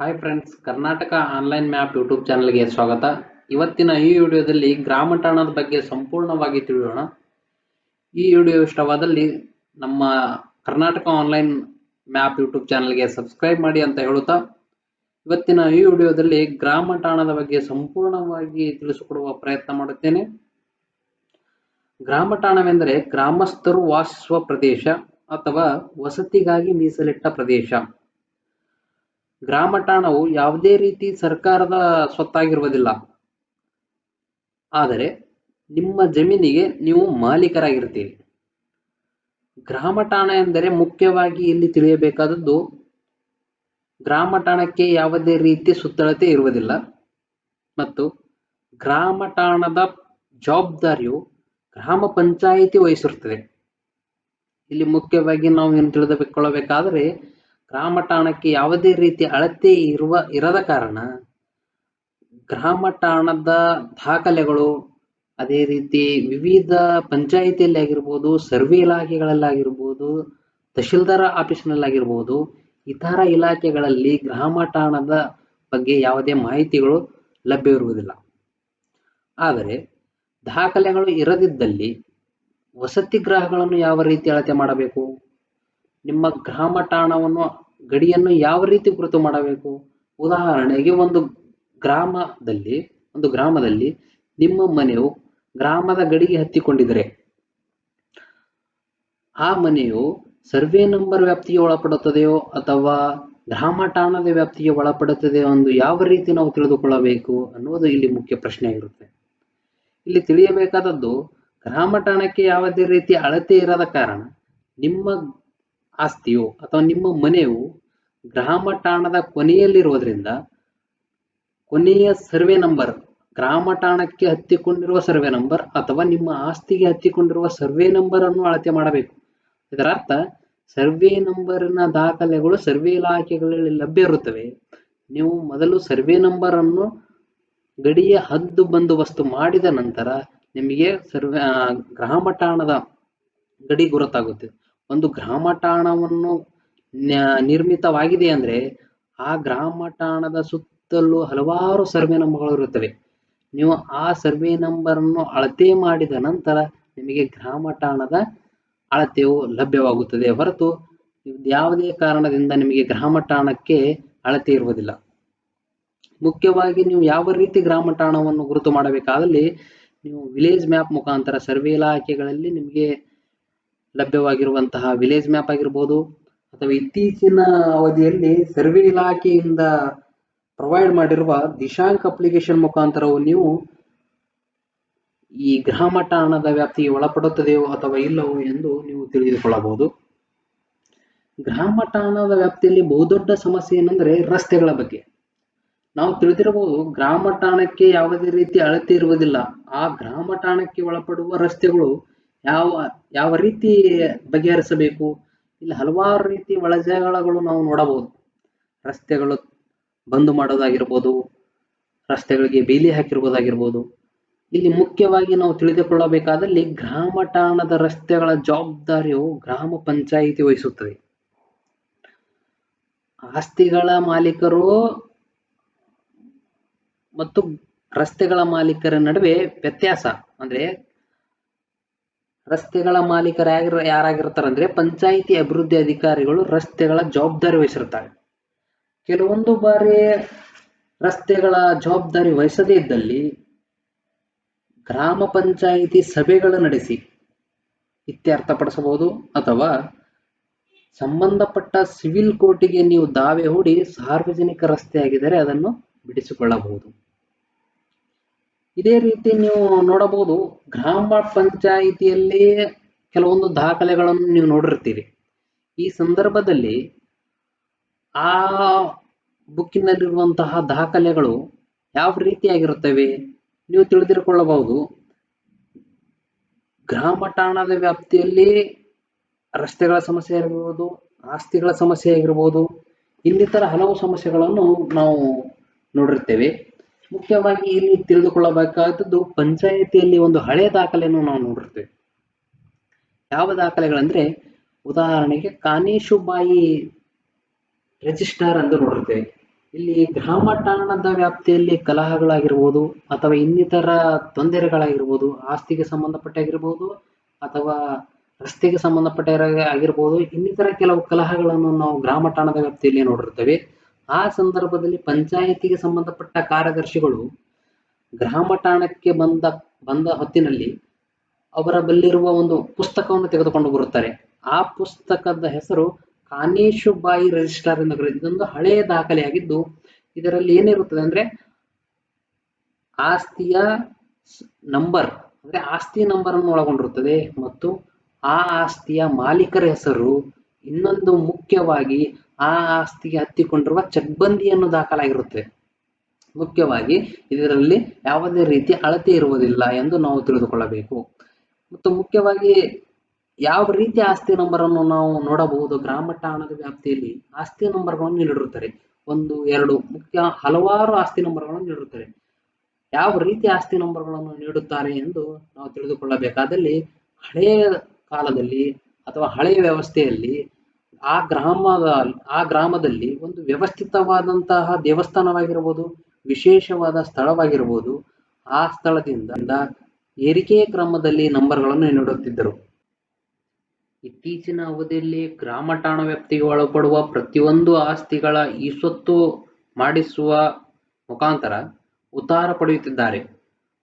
Hi friends Karnataka online map YouTube ಚಾನಲ್ಗೆ ಸ್ವಾಗತ. ಇವತ್ತಿನ ಈ ವಿಡಿಯೋದಲ್ಲಿ ಗ್ರಾಮ ಠಾಣದ ಬಗ್ಗೆ ಸಂಪೂರ್ಣವಾಗಿ ತಿಳಿಯೋಣ. ಈ ವಿಡಿಯೋ ಇಷ್ಟವಾದಲ್ಲಿ ನಮ್ಮ ಕರ್ನಾಟಕ ಆನ್ಲೈನ್ ಮ್ಯಾಪ್ ಯೂಟ್ಯೂಬ್ ಚಾನಲ್ಗೆ ಸಬ್ಸ್ಕ್ರೈಬ್ ಮಾಡಿ ಅಂತ ಹೇಳುತ್ತಾ, ಇವತ್ತಿನ ಈ ವಿಡಿಯೋದಲ್ಲಿ ಗ್ರಾಮ ಠಾಣದ ಬಗ್ಗೆ ಸಂಪೂರ್ಣವಾಗಿ ತಿಳಿಸಿಕೊಡುವ ಪ್ರಯತ್ನ ಮಾಡುತ್ತೇನೆ. ಗ್ರಾಮ ಠಾಣವೆಂದರೆ ಗ್ರಾಮಸ್ಥರು ವಾಸಿಸುವ ಪ್ರದೇಶ ಅಥವಾ ವಸತಿಗಾಗಿ ಮೀಸಲಿಟ್ಟ ಪ್ರದೇಶ. ಗ್ರಾಮ ಠಾಣವು ಯಾವುದೇ ರೀತಿ ಸರ್ಕಾರದ ಸ್ವತ್ತಾಗಿರುವುದಿಲ್ಲ. ಆದರೆ ನಿಮ್ಮ ಜಮೀನಿಗೆ ನೀವು ಮಾಲೀಕರಾಗಿರ್ತೀರಿ ಗ್ರಾಮ ಠಾಣ ಎಂದರೆ ಮುಖ್ಯವಾಗಿ ಇಲ್ಲಿ ತಿಳಿಯಬೇಕಾದದ್ದು ಗ್ರಾಮ ಠಾಣಕ್ಕೆ ಯಾವುದೇ ರೀತಿ ಸುತ್ತಳತೆ ಇರುವುದಿಲ್ಲ ಮತ್ತು ಗ್ರಾಮ ಠಾಣದ ಜವಾಬ್ದಾರಿಯು ಗ್ರಾಮ ಪಂಚಾಯಿತಿ ವಹಿಸಿರುತ್ತದೆ. ಇಲ್ಲಿ ಮುಖ್ಯವಾಗಿ ನಾವು ಏನು ತಿಳಿದುಕೊಳ್ಳಬೇಕಾದರೆ ಗ್ರಾಮ ಠಾಣಕ್ಕೆ ಯಾವುದೇ ರೀತಿ ಅಳತೆ ಇರುವ, ಇರದ ಕಾರಣ ಗ್ರಾಮಠಾಣದ ದಾಖಲೆಗಳು, ಅದೇ ರೀತಿ ವಿವಿಧ ಪಂಚಾಯಿತಿಯಲ್ಲಿ ಆಗಿರ್ಬೋದು ಸರ್ವೆ ಇಲಾಖೆಗಳಲ್ಲಾಗಿರ್ಬೋದು, ತಹಶೀಲ್ದಾರ್ ಆಫೀಸ್ನಲ್ಲಾಗಿರ್ಬೋದು, ಇತರ ಇಲಾಖೆಗಳಲ್ಲಿ ಗ್ರಾಮಠಾಣದ ಬಗ್ಗೆ ಯಾವುದೇ ಮಾಹಿತಿಗಳು ಲಭ್ಯವಿರುವುದಿಲ್ಲ. ಆದರೆ ದಾಖಲೆಗಳು ಇರದಿದ್ದಲ್ಲಿ ವಸತಿ ಗೃಹಗಳನ್ನು ಯಾವ ರೀತಿ ಅಳತೆ ಮಾಡಬೇಕು? ನಿಮ್ಮ ಗ್ರಾಮ ಠಾಣವನ್ನು, ಗಡಿಯನ್ನು ಯಾವ ರೀತಿ ಗುರುತು ಮಾಡಬೇಕು? ಉದಾಹರಣೆಗೆ ಒಂದು ಗ್ರಾಮದಲ್ಲಿ ಒಂದು ಗ್ರಾಮದಲ್ಲಿ ನಿಮ್ಮ ಮನೆಯು ಗ್ರಾಮದ ಗಡಿಗೆ ಹತ್ತಿಕೊಂಡಿದ್ದರೆ, ಆ ಮನೆಯು ಸರ್ವೆ ನಂಬರ್ ವ್ಯಾಪ್ತಿಗೆ ಒಳಪಡುತ್ತದೆಯೋ ಅಥವಾ ಗ್ರಾಮ ಠಾಣದ ವ್ಯಾಪ್ತಿಗೆ ಒಳಪಡುತ್ತದೆಯೋ ಎಂದು ಯಾವ ರೀತಿ ನಾವು ತಿಳಿದುಕೊಳ್ಳಬೇಕು ಅನ್ನುವುದು ಇಲ್ಲಿ ಮುಖ್ಯ ಪ್ರಶ್ನೆ ಆಗಿರುತ್ತೆ ಇಲ್ಲಿ ತಿಳಿಯಬೇಕಾದದ್ದು, ಗ್ರಾಮ ಠಾಣಕ್ಕೆ ಯಾವುದೇ ರೀತಿ ಅಳತೆ ಇರದ ಕಾರಣ ನಿಮ್ಮ ಆಸ್ತಿಯು ಅಥವಾ ನಿಮ್ಮ ಮನೆಯು ಗ್ರಾಮ ಠಾಣದ ಕೊನೆಯಲ್ಲಿರುವುದರಿಂದ ಕೊನೆಯ ಸರ್ವೆ ನಂಬರ್, ಗ್ರಾಮ ಠಾಣಕ್ಕೆ ಹತ್ತಿಕೊಂಡಿರುವ ಸರ್ವೆ ನಂಬರ್ ಅಥವಾ ನಿಮ್ಮ ಆಸ್ತಿಗೆ ಹತ್ತಿಕೊಂಡಿರುವ ಸರ್ವೆ ನಂಬರ್ ಅನ್ನು ಅಳತೆ ಮಾಡಬೇಕು. ಇದರರ್ಥ, ಸರ್ವೆ ನಂಬರಿನ ದಾಖಲೆಗಳು ಸರ್ವೆ ಇಲಾಖೆಗಳಲ್ಲಿ ಲಭ್ಯ ಇರುತ್ತವೆ. ನೀವು ಮೊದಲು ಸರ್ವೆ ನಂಬರ್ ಅನ್ನು ಗಡಿಯ ಹದ್ದು ಬಂದೋಬಸ್ತು ಮಾಡಿದ ನಂತರ ನಿಮಗೆ ಸರ್ವೆ ಗ್ರಾಮ ಠಾಣದ ಗಡಿ ಗುರುತಾಗುತ್ತೆ. ಒಂದು ಗ್ರಾಮ ಠಾಣವನ್ನು ನಿರ್ಮಿತವಾಗಿದೆ ಅಂದ್ರೆ ಆ ಗ್ರಾಮ ಠಾಣದ ಸುತ್ತಲೂ ಹಲವಾರು ಸರ್ವೆ ನಂಬರ್ಗಳು ಇರುತ್ತವೆ. ನೀವು ಆ ಸರ್ವೆ ನಂಬರ್ ಅನ್ನು ಅಳತೆ ಮಾಡಿದ ನಂತರ ನಿಮಗೆ ಗ್ರಾಮ ಠಾಣದ ಅಳತೆಯು ಲಭ್ಯವಾಗುತ್ತದೆ. ಹೊರತು ಯಾವುದೇ ಕಾರಣದಿಂದ ನಿಮಗೆ ಗ್ರಾಮ ಠಾಣಕ್ಕೆ ಅಳತೆ ಇರುವುದಿಲ್ಲ. ಮುಖ್ಯವಾಗಿ ನೀವು ಯಾವ ರೀತಿ ಗ್ರಾಮ ಠಾಣವನ್ನು ಗುರುತು ಮಾಡಬೇಕಾದಲ್ಲಿ ನೀವು ವಿಲೇಜ್ ಮ್ಯಾಪ್ ಮುಖಾಂತರ ಸರ್ವೆ ಇಲಾಖೆಗಳಲ್ಲಿ ನಿಮಗೆ ಲಭ್ಯವಾಗಿರುವಂತಹ ವಿಲೇಜ್ ಮ್ಯಾಪ್ ಆಗಿರ್ಬೋದು ಅಥವಾ ಇತ್ತೀಚಿನ ಅವಧಿಯಲ್ಲಿ ಸರ್ವೆ ಇಲಾಖೆಯಿಂದ ಪ್ರೊವೈಡ್ ಮಾಡಿರುವ ದಿಶಾಂಕ್ ಅಪ್ಲಿಕೇಶನ್ ಮುಖಾಂತರವು ನೀವು ಈ ಗ್ರಾಮ ಠಾಣದ ವ್ಯಾಪ್ತಿಗೆ ಒಳಪಡುತ್ತದೆಯೋ ಅಥವಾ ಇಲ್ಲವೋ ಎಂದು ನೀವು ತಿಳಿದುಕೊಳ್ಳಬಹುದು. ಗ್ರಾಮ ಠಾಣದ ವ್ಯಾಪ್ತಿಯಲ್ಲಿ ಬಹುದೊಡ್ಡ ಸಮಸ್ಯೆ ಏನಂದ್ರೆ ರಸ್ತೆಗಳ ಬಗ್ಗೆ. ನಾವು ತಿಳಿದಿರಬಹುದು ಗ್ರಾಮ ಠಾಣಕ್ಕೆ ಯಾವುದೇ ರೀತಿ ಅಳತೆ ಇರುವುದಿಲ್ಲ. ಆ ಗ್ರಾಮ ಠಾಣಕ್ಕೆ ಒಳಪಡುವ ರಸ್ತೆಗಳು ಯಾವ ಯಾವ ರೀತಿ ಬಗೆಹರಿಸಬೇಕು? ಇಲ್ಲಿ ಹಲವಾರು ರೀತಿ ಒಳಜಗಳಗಳು ನಾವು ನೋಡಬಹುದು. ರಸ್ತೆಗಳು ಬಂದ್ ಮಾಡೋದಾಗಿರ್ಬೋದು, ರಸ್ತೆಗಳಿಗೆ ಬೇಲಿ ಹಾಕಿರುವುದಾಗಿರ್ಬೋದು. ಇಲ್ಲಿ ಮುಖ್ಯವಾಗಿ ನಾವು ತಿಳಿದುಕೊಳ್ಳಬೇಕಾದಲ್ಲಿ ಗ್ರಾಮ ಠಾಣದ ರಸ್ತೆಗಳ ಜವಾಬ್ದಾರಿಯು ಗ್ರಾಮ ಪಂಚಾಯಿತಿ ವಹಿಸುತ್ತದೆ. ಆಸ್ತಿಗಳ ಮಾಲೀಕರು ಮತ್ತು ರಸ್ತೆಗಳ ಮಾಲೀಕರ ನಡುವೆ ವ್ಯತ್ಯಾಸ. ಅಂದ್ರೆ ರಸ್ತೆಗಳ ಮಾಲೀಕರು ಯಾರ ಯಾರಾಗಿರ್ತಾರೆ ಅಂದ್ರೆ ಪಂಚಾಯಿತಿ ಅಭಿವೃದ್ಧಿ ಅಧಿಕಾರಿಗಳು ರಸ್ತೆಗಳ ಜವಾಬ್ದಾರಿ ವಹಿಸಿರ್ತಾರೆ. ಕೆಲವೊಂದು ಬಾರಿ ರಸ್ತೆಗಳ ಜವಾಬ್ದಾರಿ ವಹಿಸದೇ ಇದ್ದಲ್ಲಿ ಗ್ರಾಮ ಪಂಚಾಯಿತಿ ಸಭೆಗಳು ನಡೆಸಿ ಇತ್ಯರ್ಥಪಡಿಸಬಹುದು ಅಥವಾ ಸಂಬಂಧಪಟ್ಟ ಸಿವಿಲ್ ಕೋರ್ಟಿಗೆ ನೀವು ದಾವೆ ಹೂಡಿ ಸಾರ್ವಜನಿಕ ರಸ್ತೆಯಾಗಿದ್ದರೆ ಅದನ್ನು ಬಿಡಿಸಿಕೊಳ್ಳಬಹುದು. ಇದೇ ರೀತಿ ನೀವು ನೋಡಬಹುದು ಗ್ರಾಮ ಪಂಚಾಯಿತಿಯಲ್ಲಿ ಕೆಲವೊಂದು ದಾಖಲೆಗಳನ್ನು ನೀವು ನೋಡಿರ್ತೀರಿ. ಈ ಸಂದರ್ಭದಲ್ಲಿ ಆ ಬುಕ್ಕಿನಲ್ಲಿರುವಂತಹ ದಾಖಲೆಗಳು ಯಾವ ರೀತಿಯಾಗಿರುತ್ತವೆ ನೀವು ತಿಳಿದಿರಿಕೊಳ್ಳಬಹುದು. ಗ್ರಾಮ ಠಾಣದ ವ್ಯಾಪ್ತಿಯಲ್ಲಿ ರಸ್ತೆಗಳ ಸಮಸ್ಯೆ ಆಗಿರ್ಬೋದು, ಆಸ್ತಿಗಳ ಸಮಸ್ಯೆ ಆಗಿರ್ಬೋದು, ಇನ್ನಿತರ ಹಲವು ಸಮಸ್ಯೆಗಳನ್ನು ನಾವು ನೋಡಿರ್ತೇವೆ. ಮುಖ್ಯವಾಗಿ ಇಲ್ಲಿ ತಿಳಿದುಕೊಳ್ಳಬೇಕಾದದ್ದು ಪಂಚಾಯಿತಿಯಲ್ಲಿ ಒಂದು ಹಳೆ ದಾಖಲೆಯನ್ನು ನಾವು ನೋಡಿರ್ತೇವೆ. ಯಾವ ದಾಖಲೆಗಳಂದ್ರೆ ಉದಾಹರಣೆಗೆ ಕಾನೇಶುಬಾಯಿ ರಿಜಿಸ್ಟರ್ ಎಂದು ನೋಡಿರ್ತೇವೆ. ಇಲ್ಲಿ ಗ್ರಾಮಠಾಣದ ವ್ಯಾಪ್ತಿಯಲ್ಲಿ ಕಲಹಗಳಾಗಿರ್ಬೋದು ಅಥವಾ ಇನ್ನಿತರ ತೊಂದರೆಗಳಾಗಿರ್ಬೋದು, ಆಸ್ತಿಗೆ ಸಂಬಂಧಪಟ್ಟಾಗಿರ್ಬೋದು ಅಥವಾ ರಸ್ತೆಗೆ ಸಂಬಂಧಪಟ್ಟ ಆಗಿರ್ಬೋದು, ಇನ್ನಿತರ ಕೆಲವು ಕಲಹಗಳನ್ನು ನಾವು ಗ್ರಾಮಠಾಣದ ವ್ಯಾಪ್ತಿಯಲ್ಲಿ ನೋಡಿರ್ತೇವೆ. ಆ ಸಂದರ್ಭದಲ್ಲಿ ಪಂಚಾಯಿತಿಗೆ ಸಂಬಂಧಪಟ್ಟ ಕಾರ್ಯದರ್ಶಿಗಳು ಗ್ರಾಮಠಾಣಕ್ಕೆ ಬಂದ ಬಂದ ಹೊತ್ತಿನಲ್ಲಿ ಅವರ ಬಲ್ಲಿರುವ ಒಂದು ಪುಸ್ತಕವನ್ನು ತೆಗೆದುಕೊಂಡು ಬರುತ್ತಾರೆ. ಆ ಪುಸ್ತಕದ ಹೆಸರು ಕಾನೇಶುಬಾಯಿ ರಿಜಿಸ್ಟರ್ ಎಂದು ಇದೊಂದು ಹಳೆಯ ದಾಖಲೆಯಾಗಿದ್ದು, ಇದರಲ್ಲಿ ಏನಿರುತ್ತದೆ ಅಂದ್ರೆ ಆಸ್ತಿಯ ನಂಬರ್, ಅಂದ್ರೆ ಆಸ್ತಿ ನಂಬರ್ ಅನ್ನು ಒಳಗೊಂಡಿರುತ್ತದೆ ಮತ್ತು ಆ ಆಸ್ತಿಯ ಮಾಲೀಕರ ಹೆಸರು ಇನ್ನೊಂದು ಮುಖ್ಯವಾಗಿ ಆ ಆಸ್ತಿಗೆ ಹತ್ತಿಕೊಂಡಿರುವ ಚಕ್ಬಂದಿಯನ್ನು ದಾಖಲಾಗಿರುತ್ತದೆ ಮುಖ್ಯವಾಗಿ ಇದರಲ್ಲಿ ಯಾವುದೇ ರೀತಿ ಅಳತೆ ಇರುವುದಿಲ್ಲ ಎಂದು ನಾವು ತಿಳಿದುಕೊಳ್ಳಬೇಕು. ಮತ್ತು ಮುಖ್ಯವಾಗಿ ಯಾವ ರೀತಿ ಆಸ್ತಿ ನಂಬರನ್ನು ನಾವು ನೋಡಬಹುದು? ಗ್ರಾಮ ಠಾಣದ ವ್ಯಾಪ್ತಿಯಲ್ಲಿ ಆಸ್ತಿ ನಂಬರ್ಗಳನ್ನು ನೀಡಿರುತ್ತಾರೆ. ಒಂದು, ಎರಡು, ಮುಖ್ಯ ಹಲವಾರು ಆಸ್ತಿ ನಂಬರ್ಗಳನ್ನು ನೀಡಿರುತ್ತಾರೆ. ಯಾವ ರೀತಿ ಆಸ್ತಿ ನಂಬರ್ಗಳನ್ನು ನೀಡುತ್ತಾರೆ ಎಂದು ನಾವು ತಿಳಿದುಕೊಳ್ಳಬೇಕಾದಲ್ಲಿ ಹಳೆಯ ಕಾಲದಲ್ಲಿ ಅಥವಾ ಹಳೆಯ ವ್ಯವಸ್ಥೆಯಲ್ಲಿ ಆ ಗ್ರಾಮದ, ಆ ಗ್ರಾಮದಲ್ಲಿ ಒಂದು ವ್ಯವಸ್ಥಿತವಾದಂತಹ ದೇವಸ್ಥಾನವಾಗಿರಬಹುದು ವಿಶೇಷವಾದ ಸ್ಥಳವಾಗಿರಬಹುದು ಆ ಸ್ಥಳದಿಂದ ಏರಿಕೆ ಕ್ರಮದಲ್ಲಿ ನಂಬರ್ಗಳನ್ನು ನೀಡುತ್ತಿದ್ದರು. ಇತ್ತೀಚಿನ ಅವಧಿಯಲ್ಲಿ ಗ್ರಾಮ ಠಾಣ ವ್ಯಾಪ್ತಿಗೆ ಒಳಪಡುವ ಪ್ರತಿಯೊಂದು ಆಸ್ತಿಗಳ ಈ ಸ್ವತ್ತು ಮಾಡಿಸುವ ಮುಖಾಂತರ ಉತ್ತಾರ ಪಡೆಯುತ್ತಿದ್ದಾರೆ.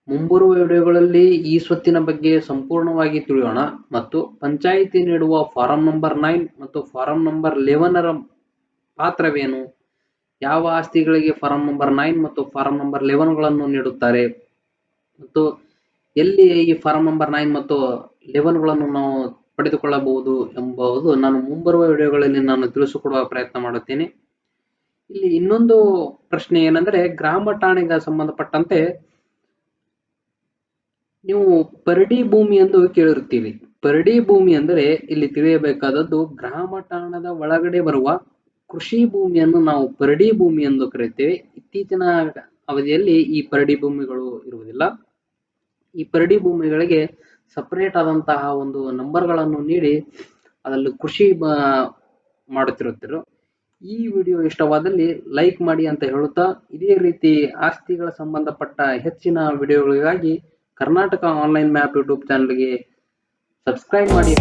ಮುಂಬರುವ ವಿಡಿಯೋಗಳಲ್ಲಿ ಈ ಸ್ವತ್ತಿನ ಬಗ್ಗೆ ಸಂಪೂರ್ಣವಾಗಿ ತಿಳಿಯೋಣ. ಮತ್ತು ಪಂಚಾಯಿತಿ ನೀಡುವ ಫಾರಂ ನಂಬರ್ ನೈನ್ ಮತ್ತು ಫಾರಂ ನಂಬರ್ ಲೆವೆನರ ಪಾತ್ರವೇನು? ಯಾವ ಆಸ್ತಿಗಳಿಗೆ ಫಾರಂ ನಂಬರ್ ನೈನ್ ಮತ್ತು ಫಾರಂ ನಂಬರ್ ಲೆವೆನ್ಗಳನ್ನು ನೀಡುತ್ತಾರೆ? ಮತ್ತು ಎಲ್ಲಿ ಈ ಫಾರಂ ನಂಬರ್ ನೈನ್ ಮತ್ತು ಲೆವೆನ್ಗಳನ್ನು ನಾವು ಪಡೆದುಕೊಳ್ಳಬಹುದು ಎಂಬುದು ನಾನು ಮುಂಬರುವ ವಿಡಿಯೋಗಳಲ್ಲಿ ನಾನು ತಿಳಿಸಿಕೊಡುವ ಪ್ರಯತ್ನ ಮಾಡುತ್ತೇನೆ. ಇಲ್ಲಿ ಇನ್ನೊಂದು ಪ್ರಶ್ನೆ ಏನಂದ್ರೆ, ಗ್ರಾಮ ಠಾಣೆಗೆ ಸಂಬಂಧಪಟ್ಟಂತೆ ನೀವು ಪರಡಿ ಭೂಮಿ ಎಂದು ಕೇಳಿರುತ್ತೀರಿ. ಪರಡಿ ಭೂಮಿ ಅಂದರೆ ಇಲ್ಲಿ ತಿಳಿಯಬೇಕಾದದ್ದು ಗ್ರಾಮ ಠಾಣದ ಒಳಗಡೆ ಬರುವ ಕೃಷಿ ಭೂಮಿಯನ್ನು ನಾವು ಪರಡಿ ಭೂಮಿ ಎಂದು ಕರೆಯುತ್ತೇವೆ. ಇತ್ತೀಚಿನ ಅವಧಿಯಲ್ಲಿ ಈ ಪರಡಿ ಭೂಮಿಗಳು ಇರುವುದಿಲ್ಲ. ಈ ಪರಡಿ ಭೂಮಿಗಳಿಗೆ ಸಪರೇಟ್ ಆದಂತಹ ಒಂದು ನಂಬರ್ಗಳನ್ನು ನೀಡಿ ಅದರಲ್ಲಿ ಕೃಷಿ ಮಾಡುತ್ತಿರುತ್ತಿರು. ಈ ವಿಡಿಯೋ ಇಷ್ಟವಾದಲ್ಲಿ ಲೈಕ್ ಮಾಡಿ ಅಂತ ಹೇಳುತ್ತಾ ಇದೇ ರೀತಿ ಆಸ್ತಿಗಳ ಸಂಬಂಧಪಟ್ಟ ಹೆಚ್ಚಿನ ವಿಡಿಯೋಗಳಿಗಾಗಿ ಕರ್ನಾಟಕ ಆನ್ಲೈನ್ ಮ್ಯಾಪ್ ಯೂಟ್ಯೂಬ್ ಚಾನಲ್ಗೆ ಸಬ್ಸ್ಕ್ರೈಬ್ ಮಾಡಿ.